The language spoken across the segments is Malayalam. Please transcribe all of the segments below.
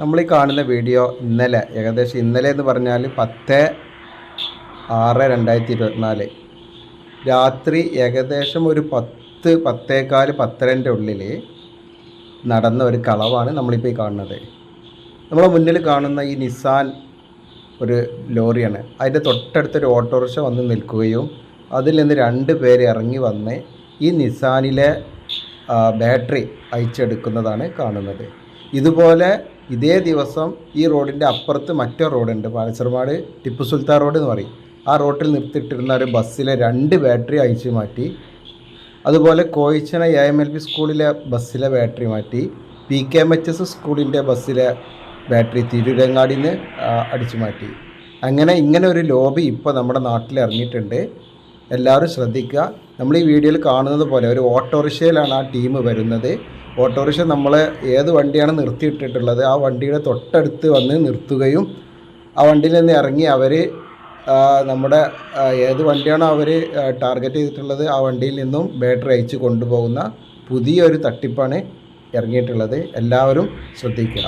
നമ്മൾ ഈ കാണുന്ന വീഡിയോ ഇന്നലെ ഏകദേശം ഇന്നലെ എന്ന് പറഞ്ഞാൽ പത്ത് ആറ് രണ്ടായിരത്തി ഇരുപത്തിനാല് രാത്രി ഏകദേശം ഒരു പത്ത് പത്തേക്കാൽ പത്തരന്റെ ഉള്ളിൽ നടന്ന ഒരു കളവാണ് നമ്മളിപ്പോൾ ഈ കാണുന്നത്. നമ്മളെ മുന്നിൽ കാണുന്ന ഈ നിസാൻ ഒരു ലോറിയാണ്. അതിന്റെ തൊട്ടടുത്തൊരു ഓട്ടോറിക്ഷ വന്ന് നിൽക്കുകയും അതിൽ നിന്ന് രണ്ട് പേര് ഇറങ്ങി വന്ന് ഈ നിസാനിലെ ബാറ്ററി അയച്ചെടുക്കുന്നതാണ് കാണുന്നത്. ഇതുപോലെ ഇതേ ദിവസം ഈ റോഡിന്റെ അപ്പുറത്ത് മറ്റൊരു റോഡുണ്ട് പാലച്ചർമാട് ടിപ്പു സുൽത്താൻ റോഡ് എന്ന് പറയും. ആ റോഡിൽ നിർത്തിയിട്ടിരുന്ന ഒരു ബസ്സിലെ രണ്ട് ബാറ്ററി അയച്ചു മാറ്റി. അതുപോലെ കോയിച്ചന എ എം എൽ പി സ്കൂളിലെ ബസ്സിലെ ബാറ്ററി മാറ്റി. P K M H S സ്കൂളിന്റെ ബസ്സിലെ ബാറ്ററി തിരൂരങ്ങാടിയിൽ നിന്ന് അടിച്ചു മാറ്റി. അങ്ങനെ ഇങ്ങനെ ഒരു ലോബി ഇപ്പോൾ നമ്മുടെ നാട്ടിൽ ഇറങ്ങിയിട്ടുണ്ട്. എല്ലാവരും ശ്രദ്ധിക്കുക. നമ്മൾ ഈ വീഡിയോയിൽ കാണുന്നത് പോലെ ഒരു ഓട്ടോറിക്ഷയിലാണ് ആ ടീം വരുന്നത്. ഓട്ടോറിക്ഷ നമ്മളെ ഏത് വണ്ടിയാണ് നിർത്തിയിട്ടിട്ടുള്ളത് ആ വണ്ടിയുടെ തൊട്ടടുത്ത് വന്ന് നിർത്തുകയും ആ വണ്ടിയിൽ നിന്ന് ഇറങ്ങി അവർ നമ്മുടെ ഏത് വണ്ടിയാണോ അവർ ടാർഗറ്റ് ചെയ്തിട്ടുള്ളത് ആ വണ്ടിയിൽ നിന്നും ബാറ്ററി അയച്ച് കൊണ്ടുപോകുന്ന പുതിയൊരു തട്ടിപ്പാണ് ഇറങ്ങിയിട്ടുള്ളത്. എല്ലാവരും ശ്രദ്ധിക്കുക.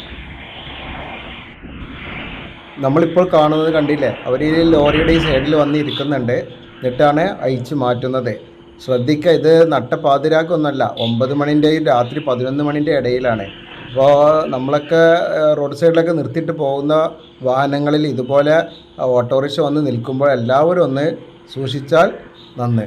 നമ്മളിപ്പോൾ കാണുന്നത് കണ്ടില്ലേ അവർ ഈ ലോറിയുടെ ഈ സൈഡിൽ വന്ന് ഇരിക്കുന്നുണ്ട്. എന്നിട്ടാണ് അയച്ച് മാറ്റുന്നത്. ശ്രദ്ധിക്കുക ഇത് നട്ടപ്പാതിരാക്കൊന്നുമല്ല ഒമ്പത് മണിന്റെയും രാത്രി പതിനൊന്ന് മണിന്റെ ഇടയിലാണ്. അപ്പോൾ നമ്മളൊക്കെ റോഡ് സൈഡിലൊക്കെ നിർത്തിയിട്ട് പോകുന്ന വാഹനങ്ങളിൽ ഇതുപോലെ ഓട്ടോറിക്ഷ വന്ന് നിൽക്കുമ്പോൾ എല്ലാവരും ഒന്ന് സൂക്ഷിച്ചാൽ നന്ന്.